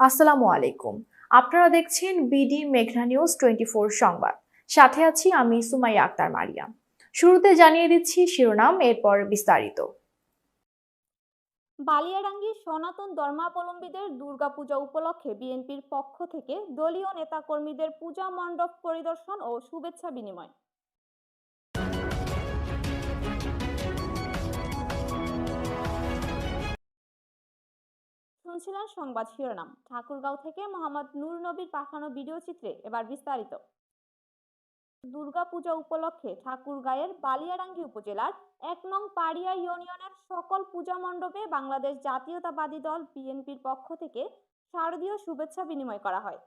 আসসালামু আলাইকুম। আপনারা দেখছেন বিডি মেঘনা নিউজ টোয়েন্টি সংবাদ। সাথে আছি আমি সুমাইয়া আক্তার মারিয়া। শুরুতে জানিয়ে দিচ্ছি শিরোনাম, এরপর বিস্তারিত। বালিয়াডাঙ্গি সনাতন ধর্মাবলম্বীদের দুর্গাপূজা উপলক্ষে বিএনপির পক্ষ থেকে দলীয় নেতাকর্মীদের পূজা মণ্ডপ পরিদর্শন ও শুভেচ্ছা বিনিময়। শুনছিলেন সংবাদ শিরোনাম। ঠাকুরগাঁও থেকে মোহাম্মদ নূর নবীর পাঠানো ভিডিও চিত্রে এবার বিস্তারিত। দুর্গাপূজা উপলক্ষে ঠাকুরগাঁয়ের বালিয়াডাঙ্গি উপজেলার এক নং পাড়িয়া ইউনিয়নের সকল পূজা মণ্ডপে বাংলাদেশ জাতীয়তাবাদী দল বিএনপির পক্ষ থেকে শারদীয় শুভেচ্ছা বিনিময় করা হয়।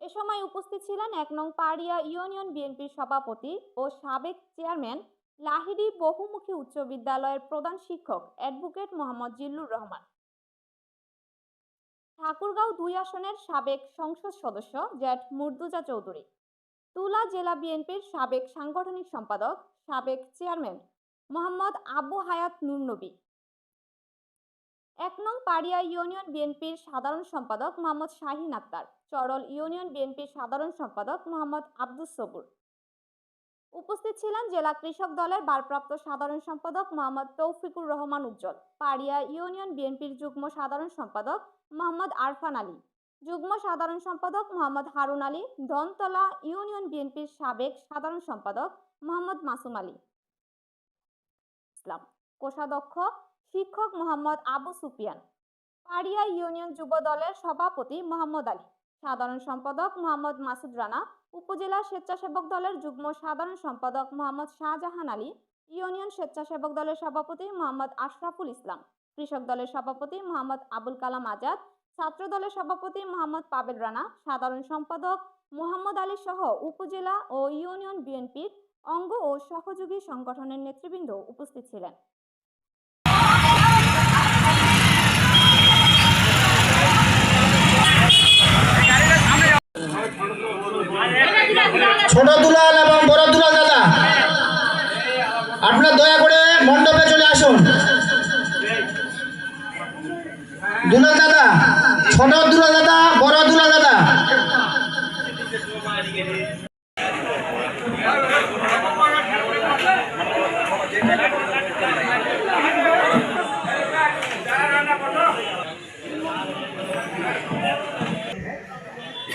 এ সময় উপস্থিত ছিলেন এক নং পাড়িয়া ইউনিয়ন বিএনপির সভাপতি ও সাবেক চেয়ারম্যান লাহিড়ী বহুমুখী উচ্চ বিদ্যালয়ের প্রধান শিক্ষক অ্যাডভোকেট মোহাম্মদ জিল্লুর রহমান। ঠাকুরগাঁও দুই আসনের সাবেক সংসদ সদস্য জেট মুর্দুজা চৌধুরী। তুলা জেলা বিএনপির সাবেক সাংগঠনিক সম্পাদক, সাবেক চেয়ারম্যান মোহাম্মদ আবু হায়াত নুরনবী এক নং পাড়িয়া ইউনিয়ন বিএনপির সাধারণ সম্পাদক মোহাম্মদ শাহিন আক্তার। চরল ইউনিয়ন বিএনপির সাধারণ সম্পাদক মোহাম্মদ আব্দুস সবুর। উপস্থিত ছিলেন জেলা কৃষক দলের ভারপ্রাপ্ত সাধারণ সম্পাদক মোহাম্মদ তৌফিকুর রহমান উজ্জ্বল, পাড়িয়া ইউনিয়ন বিএনপির যুগ্ম সাধারণ সম্পাদক মোহাম্মদ আরফান আলী, যুগ্ম সাধারণ সম্পাদক মোহাম্মদ হারুন আলী, ধনতলা ইউনিয়ন বিএনপির সাবেক সাধারণ সম্পাদক মোহাম্মদ মাসুম আলী। ইসলাম, কোষাধ্যক্ষ শিক্ষক মোহাম্মদ আবু সুফিয়ান, পাড়িয়া ইউনিয়ন যুব দলের সভাপতি মোহাম্মদ আলী, সাধারণ সম্পাদক মোহাম্মদ মাসুদ রানা উপজেলা স্বেচ্ছাসেবক দলের যুগ্ম সাধারণ সম্পাদক মোহাম্মদ শাহজাহান আলী, ইউনিয়ন স্বেচ্ছাসেবক দলের সভাপতি মোহাম্মদ আশরাফুল ইসলাম, কৃষক দলের সভাপতি মোহাম্মদ আবুল কালাম আজাদ, ছাত্র দলের সভাপতি মোহাম্মদ পাবেল রানা, সাধারণ সম্পাদক মোহাম্মদ আলী সহ উপজেলা ও ইউনিয়ন বিএনপির অঙ্গ ও সহযোগী সংগঠনের নেতৃবৃন্দ উপস্থিত ছিলেন। ছোট দুলাল এবং বড় দুলাল দাদা, আপনার দয়া করে মণ্ডপে চলে আসুন। দুলাল দাদা ছোট দুলাল দাদা বড় দুলাল দাদা।